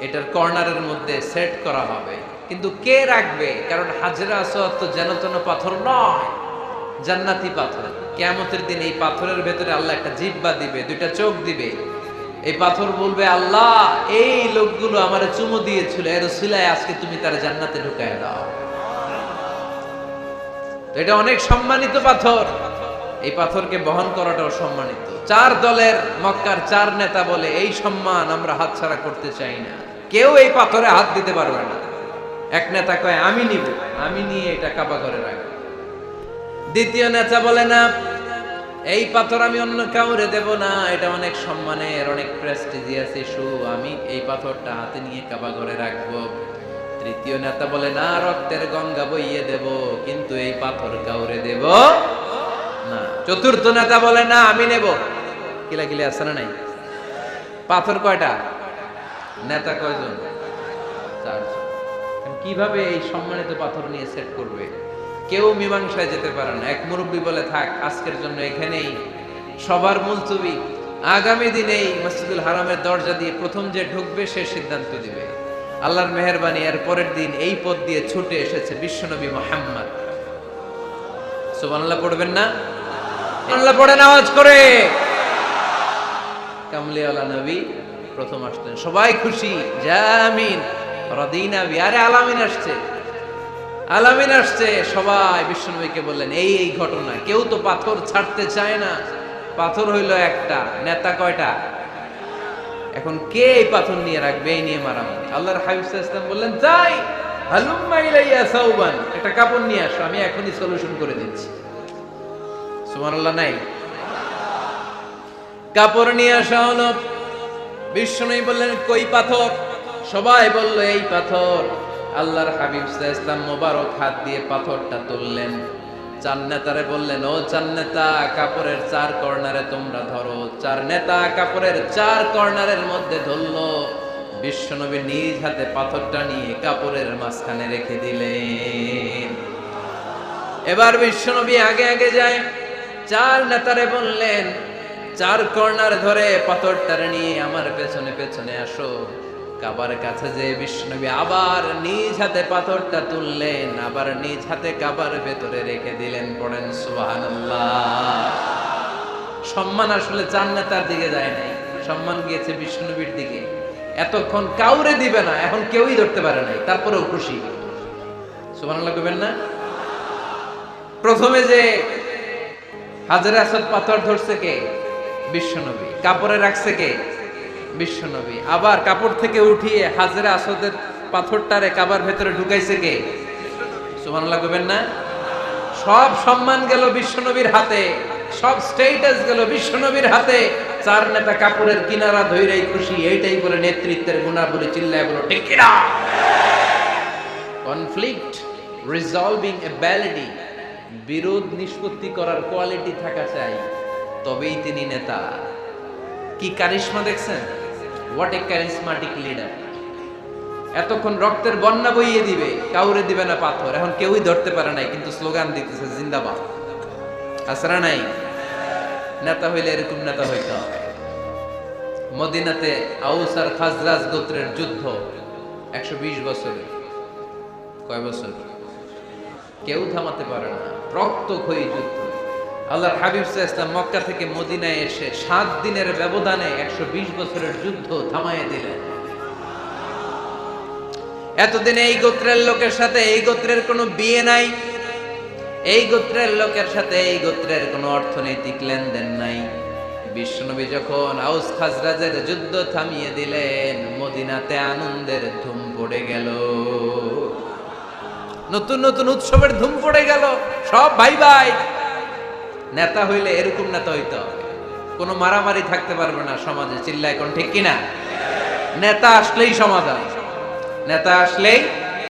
এটার কর্নারের মধ্যে সেট করা হবে। কিন্তু কে রাখবে? কারণ হাজরা আসওয়াদ তো যেন তেন পাথর নয়। জান্নাতি পাথর। কেমতের দিন এই পাথরের ভেতরে আল্লাহ একটা জিব্বা দিবে, দুইটা চোখ দিবে। এই পাথর বলবে, আল্লাহ, এই লোকগুলো আমার চুমো দিয়েছিল। এর সিলায় আজকে তুমি তারা জান্নাতে ঢুকায় দাও। এটা অনেক সম্মানিত পাথর। এই পাথরকে বহন করাটাও সম্মানিত। চার দলের মক্কার চার নেতা বলে এই সম্মান আমরা হাতছাড়া করতে চাই না। কেউ এই পাথরে হাত দিতে পারবে না। এক নেতা কয়, আমি নিব। আমি নিয়ে এটা কাবা করে রাখব। দ্বিতীয় নেতা বলে, না, এই পাথর আমি অন্য কাউরে দেব না। এটা অনেক সম্মানের, অনেক প্রেস্টিজিয়াস ইস্যু আমি এই পাথরটা হাতে নিয়ে কাবা ঘরে রাখব। তৃতীয় নেতা বলে, না, রক্তের গঙ্গা বইয়ে দেব, কিন্তু এই পাথর কাউরে দেব চতুর্থ নেতা বলে, না, আমি নেব। কিলা কিলা আছে না নাই? পাথর কয়টা? নেতা কয়জন? কীভাবে এই সম্মানিত পাথর নিয়ে সেট করবে? কেউ মীমাংসায় যেতে পারে না। এক মুরব্বী বলে, থাক, আজকের জন্য এখানেই সবার মুলতবি আগামী দিনেই মসজিদুল হারামের দরজা দিয়ে প্রথম যে ঢুকবে, সে সিদ্ধান্ত দিবে। আল্লাহর মেহরবানি, এর পরের দিন এই পথ দিয়ে ছুটে এসেছে বিশ্বনবী মোহাম্মদ। সুবহানাল্লাহ, পড়বেন না? আল্লাহ পড়েন আওয়াজ করে। কামলিওয়ালা নবী প্রথম আসলেন। সবাই খুশি? জামিন আলামিন আসছে। আলামিন আসছে। সবাই বিশ্বনবীকে বললেন, এই এই ঘটনা। কেউ তো পাথর ছাড়তে চায় না। পাথর হইল একটা। নেতা কয়টা? এখন কে এই পাথর নিয়ে রাখবে? এই নিয়ে মারামারি। আল্লাহর হাবিব ওয়াসাল্লাম বললেন, যাই। হালুম্মা সাউবান। একটা কাপড় নিয়ে আসো। আমি এখনই সলিউশন করে দিচ্ছি। সুবহানাল্লাহ, নাই? কাপড় নিয়ে আসা হলো বিষ্ণু বললেন, কই পাথর? সবাই বলল, এই পাথর। আল্লাহর হাবিব ইসলাম মোবারক হাত দিয়ে পাথরটা তুললেন। চার নেতারে বললেন, ও চার নেতা, কাপড়ের চার কর্নারে তোমরা ধরো। চার নেতা কাপড়ের চার কর্নারের মধ্যে ধরলো। বিশ্বনবী নিজ হাতে পাথরটা নিয়ে কাপড়ের মাঝখানে রেখে দিলেন। এবার বিশ্বনবী আগে আগে যায়। চার নেতারে বললেন, চার কর্নার ধরে পাথরটারে নিয়ে আমার পেছনে পেছনে আসো। কাবার কাছে যে বিষ্ণবী আবার নিজ হাতে পাথরটা তুললেন, আবার নিজ হাতে কাবার ভেতরে রেখে দিলেন, পড়েন সুবহানাল্লাহ। সম্মান আসলে চার নেতার দিকে যায় নাই, সম্মান গিয়েছে বিষ্ণুবীর দিকে। এতক্ষণ কাউরে দিবে না, এখন কেউই ধরতে পারে নাই, তারপরেও খুশি। সুবহানাল্লাহ কইবেন না? প্রথমে যে হাজারে আসাদ পাথর ধরছে কে? বিশ্বনবী। কাপড়ে রাখছে কে? বিশ্বনবী। আবার কাপড় থেকে উঠিয়ে হাজারে আসাদের পাথরটারে কাবার ভেতরে ঢুকাইছে কে? সুবহানাল্লাহ কইবেন না? সব সম্মান গেল বিশ্বনবীর হাতে। সব স্টেটাস গেল বিশ্বনবীর হাতে। চার নেতা কাপড়ের কিনারা ধইরাই খুশি, এইটাই বলে নেতৃত্বের গুণা বলে চিল্লায় বলো, ঠিক কিনা? কনফ্লিক্ট রিজলভিং এবিলিটি বিরোধ নিষ্পত্তি করার কোয়ালিটি থাকা চাই, তবেই তিনি নেতা। কি কারিশমা দেখছেন? হোয়াট এ ক্যারিসমাটিক লিডার এতক্ষণ রক্তের বন্যা বইয়ে দিবে, কাউরে দিবে না পাথর। এখন কেউই ধরতে পারে নাই, কিন্তু স্লোগান দিতেছে, জিন্দাবাদ। আসরা নাই। নেতা হইলে এরকম নেতা হইতে হবে। মদিনাতে আউস আর খাজরাজ গোত্রের যুদ্ধ, একশো বিশ বছরে কয় বছর? কেউ থামাতে পারে না। রক্তক্ষয়ী যুদ্ধ। আল্লাহর হাবিব ইসলাম মক্কা থেকে মদিনায় এসে সাত দিনের ব্যবধানে একশো বিশ বছরের যুদ্ধ থামাইয়ে দিলেন। এতদিন এই গোত্রের লোকের সাথে এই গোত্রের কোনো বিয়ে নাই। এই গোত্রের লোকের সাথে এই গোত্রের কোনো অর্থনৈতিক লেনদেন নাই। বিশ্বনবী যখন আউস খাজরাজের যুদ্ধ থামিয়ে দিলেন, মদিনাতে আনন্দের ধুম পড়ে গেল। নতুন নতুন উৎসবের ধুম পড়ে গেল। সব ভাই ভাই নেতা হইলে এরকম নেতা হইতে হবে। কোনো মারামারি থাকতে পারবে না সমাজে। চিল্লায় কোন ঠিক কিনা? নেতা আসলেই সমাধান। নেতা আসলেই